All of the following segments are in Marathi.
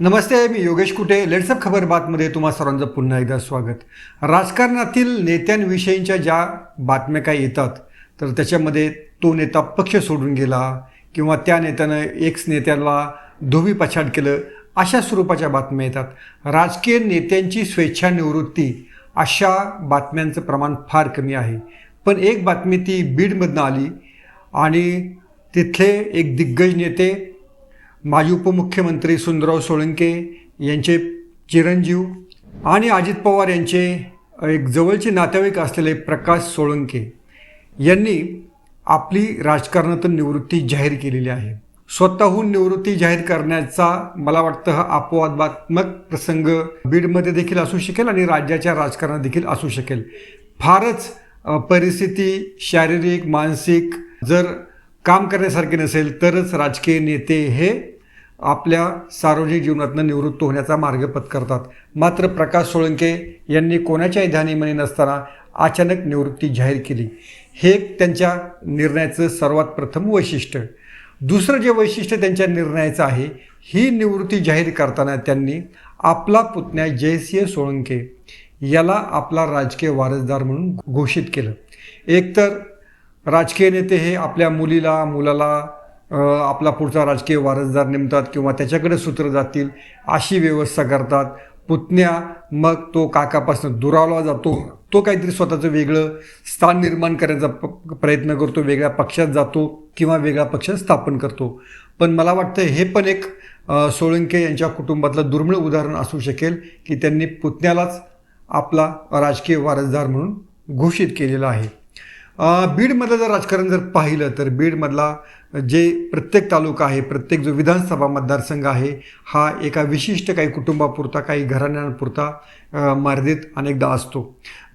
नमस्ते मी योगेश कुटे. लेट्सअप खबर बातमध्ये तुम्हा सर्वांचं पुन्हा एकदा स्वागत. राजकारणातील नेत्यांविषयीच्या ज्या बातम्या काही येतात तर त्याच्यामध्ये तो नेता पक्ष सोडून गेला किंवा त्या नेत्यानं एक्स नेत्याला धोबी पछाड केलं अशा स्वरूपाच्या बातम्या येतात. राजकीय नेत्यांची स्वेच्छानिवृत्ती अशा बातम्यांचं प्रमाण फार कमी आहे. पण एक बातमी ती बीडमधनं आली आणि तिथले एक दिग्गज नेते माजी उपमुख्यमंत्री सुंदरराव सोळंके यांचे चिरंजीव आणि अजित पवार यांचे एक जवळचे नातेवाईक असलेले प्रकाश सोळंके यांनी आपली राजकारणातून निवृत्ती जाहीर केलेली आहे. स्वतःहून निवृत्ती जाहीर करण्याचा मला वाटतं हा अपवादात्मक प्रसंग बीडमध्ये देखील असू शकेल आणि राज्याच्या राजकारणात देखील असू शकेल. फारच परिस्थिती शारीरिक मानसिक जर काम करण्यासारखे नसेल तरच राजकीय नेते हे आपल्या सार्वजनिक जीवनातनं निवृत्त होण्याचा मार्ग पत्करतात. मात्र प्रकाश सोळंके यांनी कोणाच्याही ध्यानीमने नसताना अचानक निवृत्ती जाहीर केली. हे एक त्यांच्या निर्णयाचं सर्वात प्रथम वैशिष्ट्य. दुसरं जे वैशिष्ट्य त्यांच्या निर्णयाचं आहे ही निवृत्ती जाहीर करताना त्यांनी आपला पुतण्या जयसिंह सोळंके याला आपला राजकीय वारसदार म्हणून घोषित केलं. एकतर राजकीय नेते हे आपल्या मुलीला मुलाला आपला पुढचा राजकीय वारसदार नेमतात किंवा त्याच्याकडे सूत्र जातील अशी व्यवस्था करतात. पुतण्या मग तो काकापासून दुरावला जातो. तो काहीतरी स्वतःचं वेगळं स्थान निर्माण करण्याचा प- प्रयत्न करतो वेगळ्या पक्षात जातो किंवा वेगळा पक्ष स्थापन करतो. पण मला वाटतं हे पण एक सोळंके यांच्या कुटुंबातलं दुर्मिळ उदाहरण असू शकेल की त्यांनी पुतण्यालाच आपला राजकीय वारसदार म्हणून घोषित केलेला आहे. बीडमधलं जर राजकारण जर पाहिलं तर बीडमधला जे प्रत्येक तालुका आहे प्रत्येक जो विधानसभा मतदारसंघ आहे हा एका विशिष्ट काही कुटुंबापुरता काही घराण्यांपुरता मर्यादित अनेकदा असतो.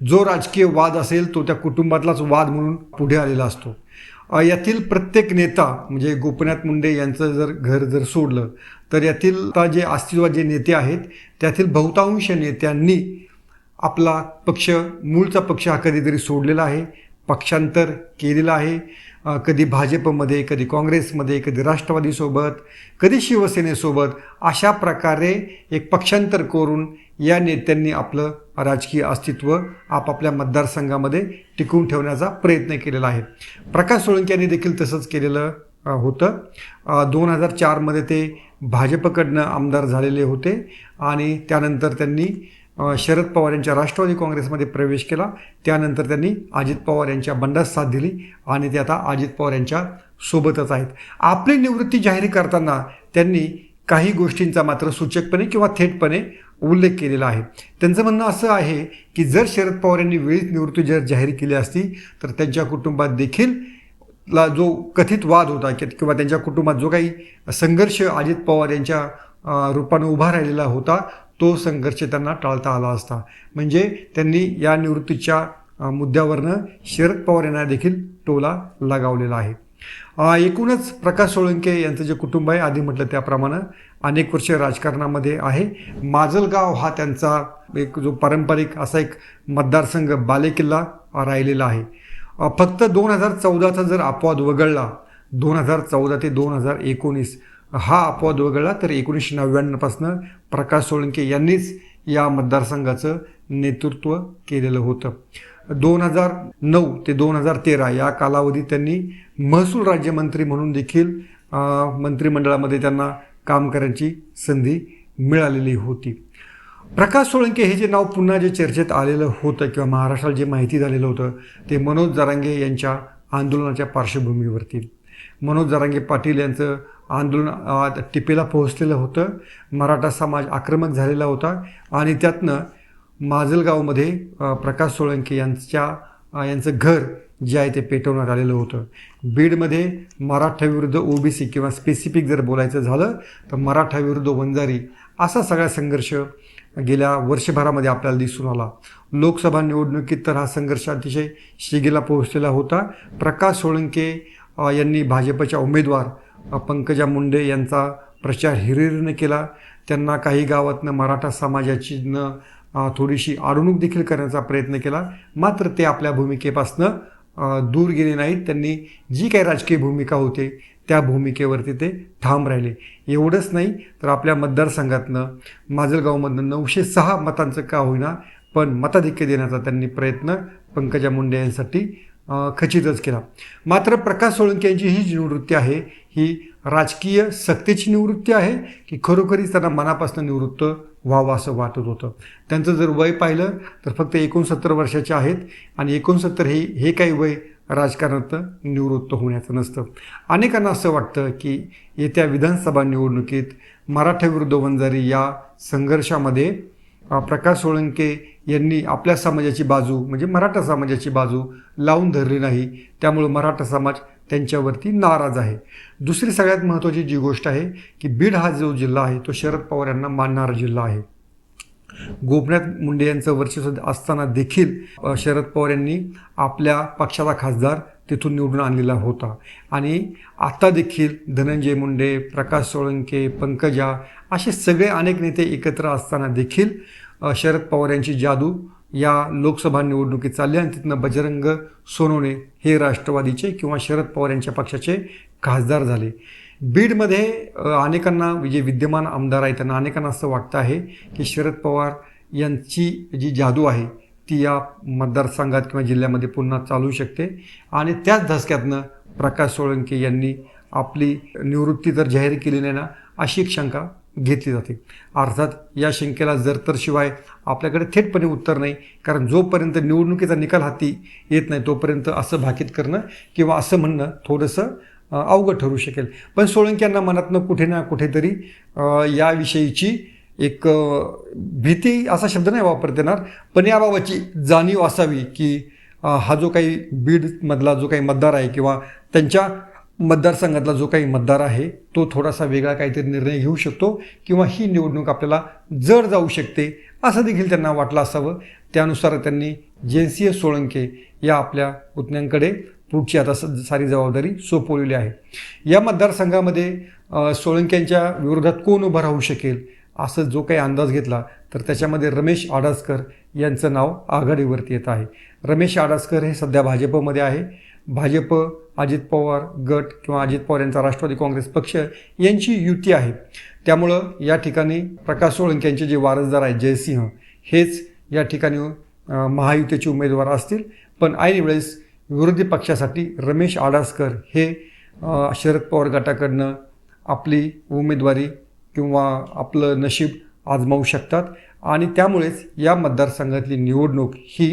जो राजकीय वाद असेल तो त्या कुटुंबातलाच वाद म्हणून पुढे आलेला असतो. यातील प्रत्येक नेता म्हणजे गोपीनाथ मुंडे यांचं जर घर जर सोडलं तर यातील आता जे अस्तित्वात जे नेते आहेत त्यातील बहुतांश नेत्यांनी आपला पक्ष मूळचा पक्ष हा कधीतरी सोडलेला आहे. पक्षांतर केलेलं आहे. कधी भाजपमध्ये कधी काँग्रेसमध्ये कधी राष्ट्रवादीसोबत कधी शिवसेनेसोबत अशा प्रकारे एक पक्षांतर करून या नेत्यांनी आपलं राजकीय अस्तित्व आपापल्या मतदारसंघामध्ये टिकवून ठेवण्याचा प्रयत्न केलेला आहे. प्रकाश सोळंकी यांनी देखील तसंच केलेलं होतं. दोन हजार चारमध्ये ते भाजपकडनं आमदार झालेले होते आणि त्यानंतर त्यांनी शरद पवार यांच्या राष्ट्रवादी काँग्रेसमध्ये प्रवेश केला. त्यानंतर त्यांनी अजित पवार यांच्या बंडास साथ दिली आणि ते आता अजित पवार यांच्या सोबतच आहेत. आपली निवृत्ती जाहीर करताना त्यांनी काही गोष्टींचा मात्र सूचकपणे किंवा थेटपणे उल्लेख केलेला आहे. त्यांचं म्हणणं असं आहे की जर शरद पवार यांनी वेळीच निवृत्ती जर जाहीर केली असती तर त्यांच्या कुटुंबात देखील ला जो कथित वाद होता कि- किंवा त्यांच्या कुटुंबात जो काही संघर्ष अजित पवार यांच्या रूपानं उभा राहिलेला होता तो संघर्ष त्यांना टाळता आला असता. म्हणजे त्यांनी या निवृत्तीच्या मुद्द्यावरनं शरद पवार यांना देखील टोला लगावलेला आहे. एकूणच प्रकाश सोळंके यांचं जे कुटुंब आहे आधी म्हटलं त्याप्रमाणे अनेक वर्ष राजकारणामध्ये आहे. माजलगाव हा त्यांचा एक जो पारंपरिक असा एक मतदारसंघ बालेकिल्ला राहिलेला आहे. फक्त दोन हजार चौदाचा जर अपवाद वगळला दोन हजार चौदा ते दोन हजार एकोणीस हा अपवाद वगळला तर एकोणीसशे नव्याण्णवपासनं प्रकाश सोळंके यांनीच या मतदारसंघाचं नेतृत्व केलेलं होतं. दोन हजार नऊ ते दोन हजार तेरा या कालावधीत त्यांनी महसूल राज्यमंत्री म्हणून देखील मंत्रिमंडळामध्ये त्यांना काम करण्याची संधी मिळालेली होती. प्रकाश सोळंके हे जे नाव पुन्हा जे चर्चेत आलेलं होतं किंवा महाराष्ट्राला जे माहिती झालेलं होतं ते मनोज जरांगे यांच्या आंदोलनाच्या पार्श्वभूमीवरती. मनोज जरांगे पाटील यांचं आंदोलन टिपेला पोहोचलेलं होतं. मराठा समाज आक्रमक झालेला होता. आणि त्यातनं माजलगावमध्ये प्रकाश सोळंके यांच्या यांचं घर जे आहे ते पेटवण्यात आलेलं होतं. बीडमध्ये मराठाविरुद्ध ओ बी ओबीसी किंवा स्पेसिफिक जर बोलायचं झालं तर मराठाविरुद्ध वंजारी असा सगळा संघर्ष गेल्या वर्षभरामध्ये आपल्याला दिसून आला. लोकसभा निवडणुकीत तर हा संघर्ष अतिशय शिगेला पोहोचलेला होता. प्रकाश सोळंके यांनी भाजपच्या उमेदवार पंकजा मुंडे यांचा प्रचार हिरिरीनं केला. त्यांना काही गावातनं मराठा समाजाची न थोडीशी आडवणूक देखील करण्याचा प्रयत्न केला. मात्र ते आपल्या भूमिकेपासनं दूर गेले नाहीत. त्यांनी जी काही राजकीय भूमिका होते त्या भूमिकेवरती ते ठाम राहिले. एवढंच नाही तर आपल्या मतदारसंघातनं माजलगावमधनं नऊशे सहा मतांचं का होईना पण मताधिक्य देण्याचा त्यांनी प्रयत्न पंकजा मुंडे यांसाठी खचितच केला. मात्र प्रकाश सोळंके यांची ही जी निवृत्ती आहे ही राजकीय सक्तीची निवृत्ती आहे की खरोखरीच त्यांना मनापासून निवृत्त व्हावं असं वाटत होतं. त्यांचं जर वय पाहिलं तर फक्त एकोणसत्तर वर्षाचे आहेत आणि एकोणसत्तर हे हे काही वय राजकारणात निवृत्त होण्याचं नसतं. अनेकांना असं वाटतं की येत्या विधानसभा निवडणुकीत मराठा विरुद्ध वंजारी या संघर्षामध्ये प्रकाश सोळंके यांनी आपल्या समाजाची बाजू म्हणजे मराठा समाजाची बाजू लावून धरली नाही. त्यामुळं मराठा समाज त्यांच्यावरती नाराज आहे. दुसरी सगळ्यात महत्त्वाची जी गोष्ट आहे की बीड हा जो जिल्हा आहे तो शरद पवार यांना मानणारा जिल्हा आहे. गोपनाथ मुंडे यांचं वर्चस्व असताना देखील शरद पवार यांनी आपल्या पक्षाचा खासदार तिथून निवडून आणलेला होता. आणि आता देखील धनंजय मुंडे प्रकाश सोळंके पंकजा असे सगळे अनेक नेते एकत्र असताना देखील शरद पवार यांची जादू या लोकसभा निवडणुकीत चालली आणि तिथनं बजरंग सोनवणे हे राष्ट्रवादीचे किंवा शरद पवार यांच्या पक्षाचे खासदार झाले. बीडमध्ये अनेकांना जे विद्यमान आमदार आहेत त्यांना अनेकांना असं वाटतं आहे की शरद पवार यांची जी जादू आहे ती या मतदारसंघात किंवा जिल्ह्यामध्ये पुन्हा चालू शकते. आणि त्याच धसक्यातनं प्रकाश सोळंके यांनी आपली निवृत्ती तर जाहीर केली नाही ना अशी एक शंका घेतली जाते. अर्थात या शंकेला जर तर शिवाय आपल्याकडे थेटपणे उत्तर नाही कारण जोपर्यंत निवडणुकीचा निकाल हाती येत नाही तोपर्यंत असं भाकीत करणं किंवा असं म्हणणं थोडंसं अवघड ठरू शकेल. पण सोळंकी यांना मनातनं कुठे ना कुठेतरी याविषयीची एक भीती असा शब्द नाही वापरता येणार पण याबाबतची जाणीव असावी की हा जो काही बीडमधला जो काही मतदार आहे किंवा त्यांच्या मतदारसंघातला जो काही मतदार आहे तो थोडासा वेगळा काहीतरी निर्णय घेऊ शकतो किंवा ही निवडणूक आपल्याला जड जाऊ शकते असं देखील त्यांना वाटलं असावं. त्यानुसार त्यांनी जयसिंह सोळंके या आपल्या पुतण्यांकडे पुढची आता स- सारी जबाबदारी सोपवलेली आहे. या मतदारसंघामध्ये सोळंक्यांच्या विरोधात कोण उभं राहू शकेल? असं जो काही अंदाज घेतला तर त्याच्यामध्ये रमेश आडासकर यांचं नाव आघाडीवरती येत आहे. रमेश आडासकर हे सध्या भाजपमध्ये आहे. भाजप अजित पवार गट किंवा अजित पवार यांचा राष्ट्रवादी काँग्रेस पक्ष यांची युती आहे. त्यामुळं या ठिकाणी प्रकाश सोळंके यांचे जे वारसदार आहेत जयसिंह हेच या ठिकाणी महायुतीचे उमेदवार असतील. पण ऐन वेळेस विरोधी पक्षासाठी रमेश आडासकर हे शरद पवार गटाकडनं आपली उमेदवारी किंवा आपलं नशीब आजमावू शकतात. आणि त्यामुळेच या मतदारसंघातली निवडणूक ही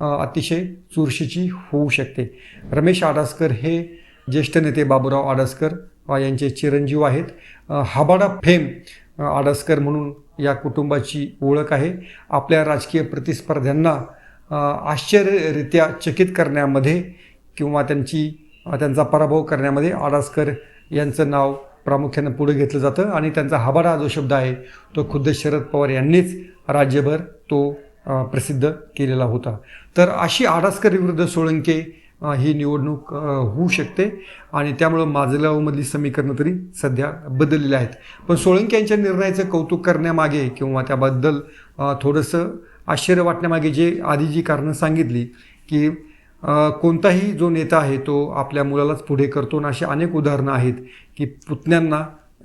अतिशय चुरशीची होऊ शकते. रमेश आडासकर हे ज्येष्ठ नेते बाबूराव आडासकर यांचे चिरंजीव आहेत. हाबाडा फेम आडासकर म्हणून या कुटुंबाची ओळख आहे. आपल्या राजकीय प्रतिस्पर्ध्यांना आश्चर्यरित्या चकित करण्यामध्ये किंवा त्यांची त्यांचा पराभव करण्यामध्ये आडासकर यांचं नाव प्रामुख्यानं पुढे घेतलं जातं. आणि त्यांचा हाबाडा जो शब्द आहे तो खुद्द शरद पवार यांनीच राज्यभर तो प्रसिद्ध केलेला होता. तर अशी आडासकर विरुद्ध सोळंके ही निवडणूक होऊ शकते. आणि त्यामुळं माजगावमधली समीकरणं तरी सध्या बदललेली आहेत. पण सोळंके यांच्या निर्णयाचं कौतुक करण्यामागे किंवा त्याबद्दल थोडंसं आश्चर्य वाटण्यामागे जे आधी जी कारणं सांगितली की कोणताही जो नेता आहे तो आपल्या मुलालाच पुढे करतो ना अशी अनेक उदाहरणं आहेत की पुतण्यांना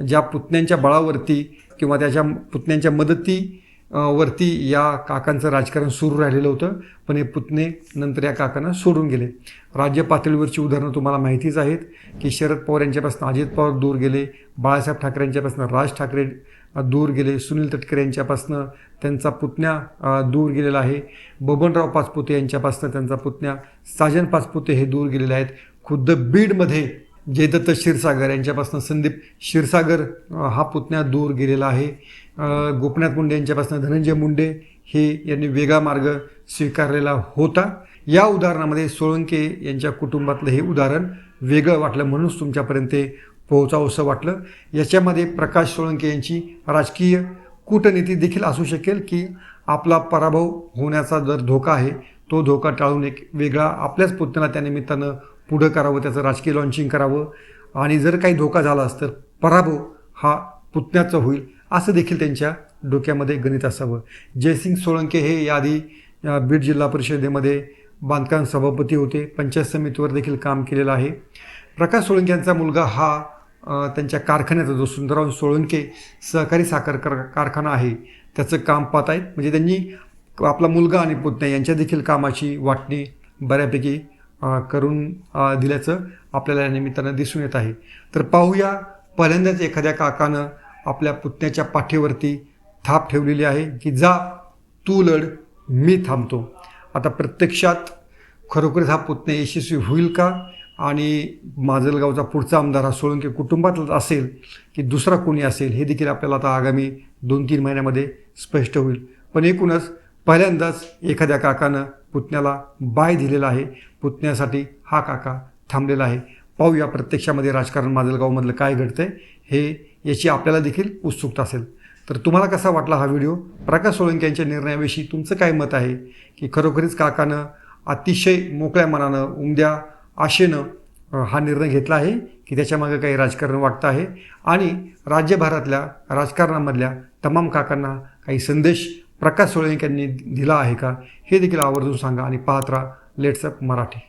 ज्या पुतण्यांच्या बळावरती किंवा त्याच्या पुतण्यांच्या मदती वरती या काकांचं राजकारण सुरू राहिलेलं होतं पण हे पुतणे नंतर या काकांना सोडून गेले. राज्य पातळीवरची उदाहरणं तुम्हाला माहितीच आहेत की शरद पवार यांच्यापासून अजित पवार दूर गेले बाळासाहेब ठाकरे यांच्यापासून राज ठाकरे दूर गेले. सुनील तटकरे यांच्यापासनं त्यांचा पुतण्या दूर गेलेला आहे. बबनराव पाचपुते यांच्यापासनं त्यांचा पुतण्या. साजन पाचपुते हे दूर गेलेले आहेत. खुद्द बीडमध्ये जयदत्त क्षीरसागर यांच्यापासून संदीप क्षीरसागर हा पुतण्या दूर गेलेला आहे. गोपनाथ मुंडे यांच्यापासून धनंजय मुंडे हे यांनी वेगळा मार्ग स्वीकारलेला होता. या उदाहरणामध्ये सोळंके यांच्या कुटुंबातलं हे उदाहरण वेगळं वाटलं म्हणूनच तुमच्यापर्यंत ते पोहोचावंसं वाटलं. याच्यामध्ये प्रकाश सोळंके यांची राजकीय कूटनीती देखील असू शकेल की आपला पराभव होण्याचा जर धोका आहे तो धोका टाळून एक वेगळा आपल्याच पुतण्याला त्यानिमित्तानं पुढं करावं त्याचं राजकीय लॉन्चिंग करावं. आणि जर काही धोका झालाच तर पराभव हा पुतण्याचा होईल असं देखील त्यांच्या डोक्यामध्ये गणित असावं. जयसिंग सोळंके हे याआधी बीड जिल्हा परिषदेमध्ये बांधकाम सभापती होते. पंचायत समितीवर देखील काम केलेलं आहे. प्रकाश सोळंके यांचा मुलगा हा त्यांच्या कारखान्याचा जो सुंदरराव सोळंके सहकारी साखर कार कारखाना आहे त्याचं काम पाहत आहेत म्हणजे त्यांनी आपला मुलगा आणि पुतण्या यांच्या देखील कामाची वाटणी बऱ्यापैकी करून दिल्याचं आपल्याला या निमित्तानं दिसून येत आहे. तर पाहूया पहिल्यांदाच एखाद्या काकानं आपल्या पुतण्याच्या पाठीवरती थाप ठेवलेली आहे की जा तू लढ मी थांबतो. आता प्रत्यक्षात खरोखरच हा पुतण्या यशस्वी होईल का? आणि माजलगावचा पुढचा आमदार हा सोळंके कुटुंबातलाच असेल की दुसरा कोणी असेल हे देखील आपल्याला आता आगामी दोन तीन महिन्यामध्ये स्पष्ट होईल. पण एकूणच पहिल्यांदाच एखाद्या काकानं पुतण्याला बाय दिलेला आहे. पुतण्यासाठी हा काका थांबलेला आहे. पाहूया प्रत्यक्षामध्ये राजकारण माजलगावमधलं काय घडतंय हे याची आपल्याला देखील उत्सुकता असेल. तर तुम्हाला कसा वाटला हा व्हिडिओ? प्रकाश सोळंके यांच्या निर्णयाविषयी तुमचं काय मत आहे? की खरोखरीच काकानं अतिशय मोकळ्या मनानं उमद्या आशेनं हा निर्णय घेतला आहे की त्याच्यामागे काही राजकारण वाटतं आहे. आणि राज्यभरातल्या राजकारणामधल्या तमाम काकांना काही संदेश प्रकाश सोळंके यांनी दिला आहे का हे देखील आवर्जून सांगा आणि पाहत राहा. लेट्सअप मराठी.